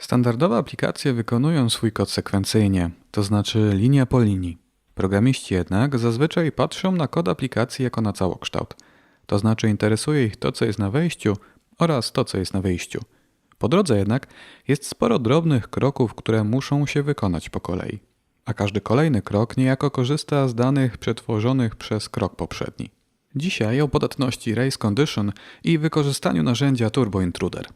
Standardowe aplikacje wykonują swój kod sekwencyjnie, to znaczy linia po linii. Programiści jednak zazwyczaj patrzą na kod aplikacji jako na całokształt. To znaczy interesuje ich to, co jest na wejściu oraz to, co jest na wyjściu. Po drodze jednak jest sporo drobnych kroków, które muszą się wykonać po kolei. A każdy kolejny krok niejako korzysta z danych przetworzonych przez krok poprzedni. Dzisiaj o podatności Race Condition i wykorzystaniu narzędzia Turbo Intruder.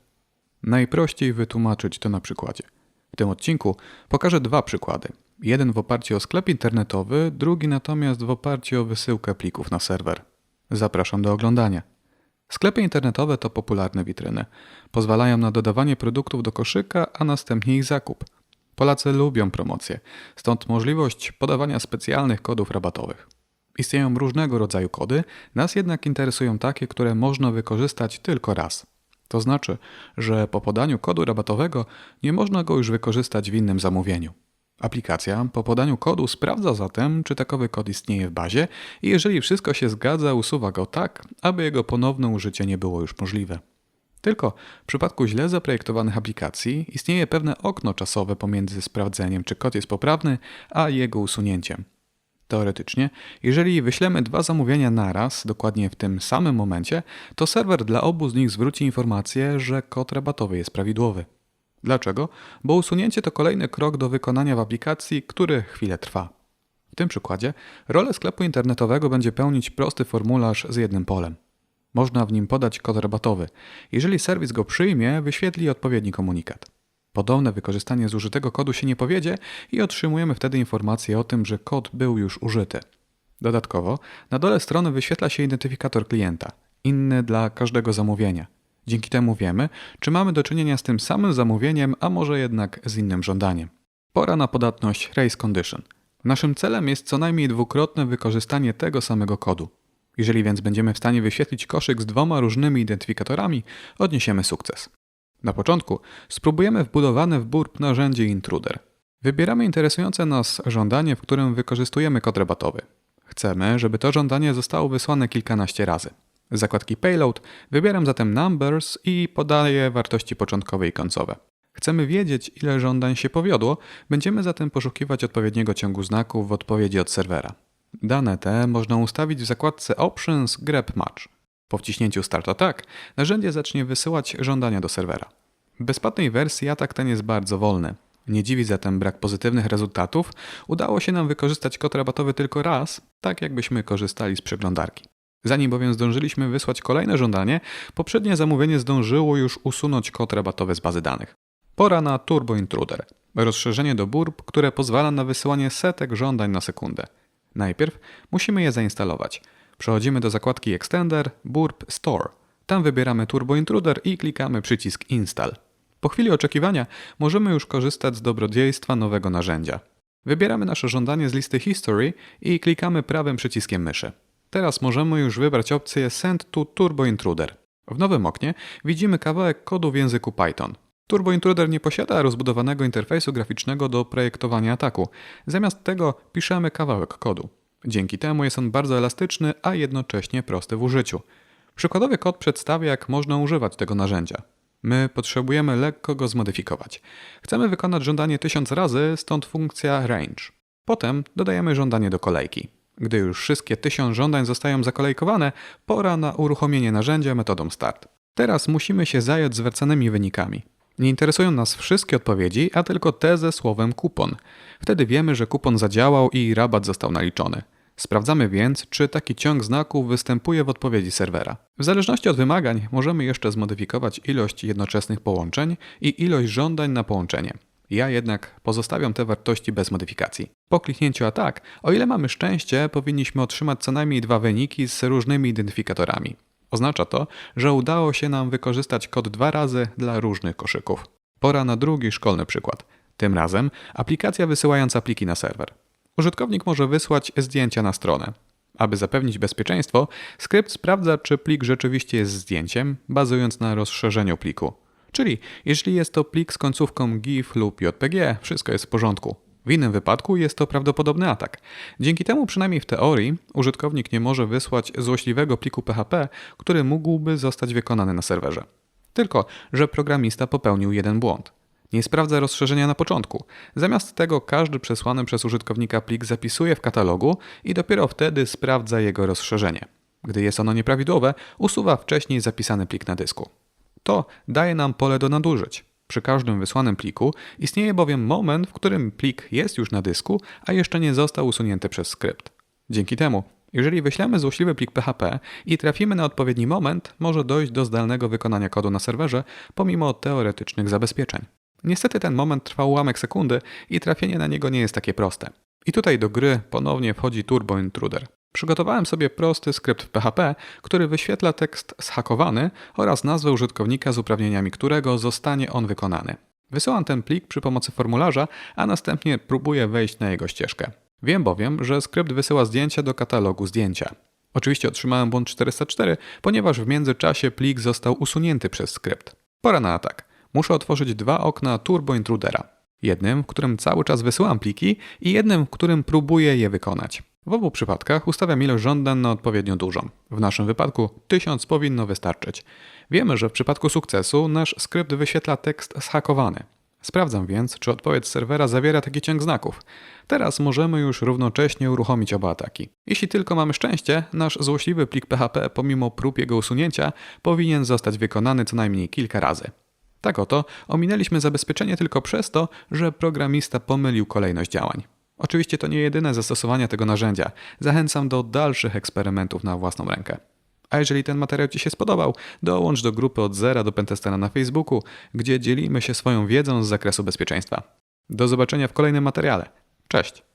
Najprościej wytłumaczyć to na przykładzie. W tym odcinku pokażę dwa przykłady. Jeden w oparciu o sklep internetowy, drugi natomiast w oparciu o wysyłkę plików na serwer. Zapraszam do oglądania. Sklepy internetowe to popularne witryny. Pozwalają na dodawanie produktów do koszyka, a następnie ich zakup. Polacy lubią promocje, stąd możliwość podawania specjalnych kodów rabatowych. Istnieją różnego rodzaju kody, nas jednak interesują takie, które można wykorzystać tylko raz. To znaczy, że po podaniu kodu rabatowego nie można go już wykorzystać w innym zamówieniu. Aplikacja po podaniu kodu sprawdza zatem, czy takowy kod istnieje w bazie i jeżeli wszystko się zgadza, usuwa go tak, aby jego ponowne użycie nie było już możliwe. Tylko w przypadku źle zaprojektowanych aplikacji istnieje pewne okno czasowe pomiędzy sprawdzeniem, czy kod jest poprawny, a jego usunięciem. Teoretycznie, jeżeli wyślemy dwa zamówienia naraz, dokładnie w tym samym momencie, to serwer dla obu z nich zwróci informację, że kod rabatowy jest prawidłowy. Dlaczego? Bo usunięcie to kolejny krok do wykonania w aplikacji, który chwilę trwa. W tym przykładzie rolę sklepu internetowego będzie pełnić prosty formularz z jednym polem. Można w nim podać kod rabatowy. Jeżeli serwis go przyjmie, wyświetli odpowiedni komunikat. Podobne wykorzystanie zużytego kodu się nie powiedzie i otrzymujemy wtedy informację o tym, że kod był już użyty. Dodatkowo na dole strony wyświetla się identyfikator klienta, inny dla każdego zamówienia. Dzięki temu wiemy, czy mamy do czynienia z tym samym zamówieniem, a może jednak z innym żądaniem. Pora na podatność Race Condition. Naszym celem jest co najmniej dwukrotne wykorzystanie tego samego kodu. Jeżeli więc będziemy w stanie wyświetlić koszyk z dwoma różnymi identyfikatorami, odniesiemy sukces. Na początku spróbujemy wbudowane w burp narzędzie Intruder. Wybieramy interesujące nas żądanie, w którym wykorzystujemy kod rabatowy. Chcemy, żeby to żądanie zostało wysłane kilkanaście razy. Z zakładki Payload wybieram zatem Numbers i podaję wartości początkowe i końcowe. Chcemy wiedzieć, ile żądań się powiodło, będziemy zatem poszukiwać odpowiedniego ciągu znaków w odpowiedzi od serwera. Dane te można ustawić w zakładce Options grep Match. Po wciśnięciu Start Attack narzędzie zacznie wysyłać żądania do serwera. W bezpłatnej wersji atak ten jest bardzo wolny. Nie dziwi zatem brak pozytywnych rezultatów. Udało się nam wykorzystać kod rabatowy tylko raz, tak jakbyśmy korzystali z przeglądarki. Zanim bowiem zdążyliśmy wysłać kolejne żądanie, poprzednie zamówienie zdążyło już usunąć kod rabatowy z bazy danych. Pora na Turbo Intruder, rozszerzenie do burb, które pozwala na wysyłanie setek żądań na sekundę. Najpierw musimy je zainstalować. Przechodzimy do zakładki Extender, burp Store. Tam wybieramy Turbo Intruder i klikamy przycisk Install. Po chwili oczekiwania możemy już korzystać z dobrodziejstwa nowego narzędzia. Wybieramy nasze żądanie z listy History i klikamy prawym przyciskiem myszy. Teraz możemy już wybrać opcję Send to Turbo Intruder. W nowym oknie widzimy kawałek kodu w języku Python. Turbo Intruder nie posiada rozbudowanego interfejsu graficznego do projektowania ataku. Zamiast tego piszemy kawałek kodu. Dzięki temu jest on bardzo elastyczny, a jednocześnie prosty w użyciu. Przykładowy kod przedstawia, jak można używać tego narzędzia. My potrzebujemy lekko go zmodyfikować. Chcemy wykonać żądanie 1000 razy, stąd funkcja range. Potem dodajemy żądanie do kolejki. Gdy już wszystkie 1000 żądań zostają zakolejkowane, pora na uruchomienie narzędzia metodą start. Teraz musimy się zająć zwracanymi wynikami. Nie interesują nas wszystkie odpowiedzi, a tylko te ze słowem kupon. Wtedy wiemy, że kupon zadziałał i rabat został naliczony. Sprawdzamy więc, czy taki ciąg znaków występuje w odpowiedzi serwera. W zależności od wymagań możemy jeszcze zmodyfikować ilość jednoczesnych połączeń i ilość żądań na połączenie. Ja jednak pozostawiam te wartości bez modyfikacji. Po kliknięciu atak, o ile mamy szczęście, powinniśmy otrzymać co najmniej dwa wyniki z różnymi identyfikatorami. Oznacza to, że udało się nam wykorzystać kod dwa razy dla różnych koszyków. Pora na drugi szkolny przykład. Tym razem aplikacja wysyłająca pliki na serwer. Użytkownik może wysłać zdjęcia na stronę. Aby zapewnić bezpieczeństwo, skrypt sprawdza, czy plik rzeczywiście jest zdjęciem, bazując na rozszerzeniu pliku. Czyli jeśli jest to plik z końcówką GIF lub JPG, wszystko jest w porządku. W innym wypadku jest to prawdopodobny atak. Dzięki temu, przynajmniej w teorii, użytkownik nie może wysłać złośliwego pliku PHP, który mógłby zostać wykonany na serwerze. Tylko, że programista popełnił jeden błąd. Nie sprawdza rozszerzenia na początku. Zamiast tego każdy przesłany przez użytkownika plik zapisuje w katalogu i dopiero wtedy sprawdza jego rozszerzenie. Gdy jest ono nieprawidłowe, usuwa wcześniej zapisany plik na dysku. To daje nam pole do nadużyć. Przy każdym wysłanym pliku istnieje bowiem moment, w którym plik jest już na dysku, a jeszcze nie został usunięty przez skrypt. Dzięki temu, jeżeli wyślemy złośliwy plik PHP i trafimy na odpowiedni moment, może dojść do zdalnego wykonania kodu na serwerze, pomimo teoretycznych zabezpieczeń. Niestety ten moment trwa ułamek sekundy i trafienie na niego nie jest takie proste. I tutaj do gry ponownie wchodzi Turbo Intruder. Przygotowałem sobie prosty skrypt w PHP, który wyświetla tekst zhakowany oraz nazwę użytkownika z uprawnieniami którego zostanie on wykonany. Wysyłam ten plik przy pomocy formularza, a następnie próbuję wejść na jego ścieżkę. Wiem bowiem, że skrypt wysyła zdjęcia do katalogu zdjęcia. Oczywiście otrzymałem błąd 404, ponieważ w międzyczasie plik został usunięty przez skrypt. Pora na atak. Muszę otworzyć dwa okna Turbo Intrudera. Jednym, w którym cały czas wysyłam pliki i jednym, w którym próbuję je wykonać. W obu przypadkach ustawiam ilość żądań na odpowiednio dużą. W naszym wypadku 1000 powinno wystarczyć. Wiemy, że w przypadku sukcesu nasz skrypt wyświetla tekst zhakowany. Sprawdzam więc, czy odpowiedź serwera zawiera taki ciąg znaków. Teraz możemy już równocześnie uruchomić oba ataki. Jeśli tylko mamy szczęście, nasz złośliwy plik PHP, pomimo prób jego usunięcia, powinien zostać wykonany co najmniej kilka razy. Tak oto ominęliśmy zabezpieczenie tylko przez to, że programista pomylił kolejność działań. Oczywiście to nie jedyne zastosowanie tego narzędzia. Zachęcam do dalszych eksperymentów na własną rękę. A jeżeli ten materiał Ci się spodobał, dołącz do grupy od zera do Pentestera na Facebooku, gdzie dzielimy się swoją wiedzą z zakresu bezpieczeństwa. Do zobaczenia w kolejnym materiale. Cześć!